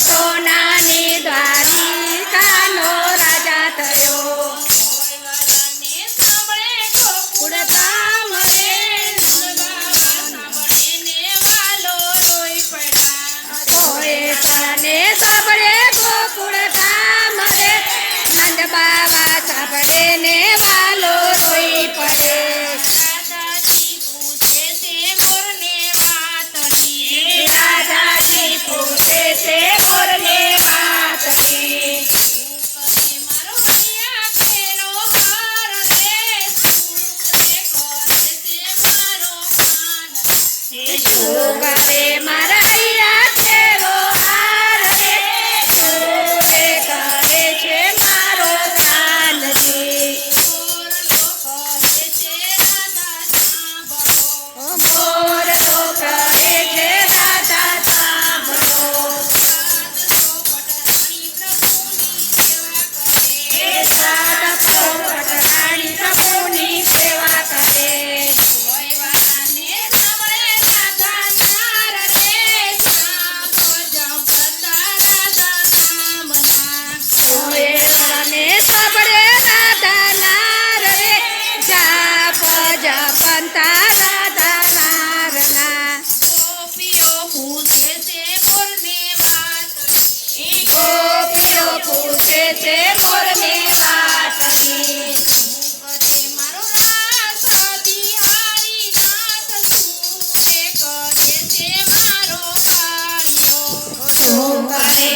સોનાની દ્વારિકાનો રાજા થયો. સાંભળે ગોકુળ ગામ રે નંદ બાબા સાંભળે ને good. રમતા દાદા નારના ટોપીઓ પૂછે છે મોરને વાતની ટોપીઓ પૂછે છે મોરને વાતની મારો વાળીઓ કરે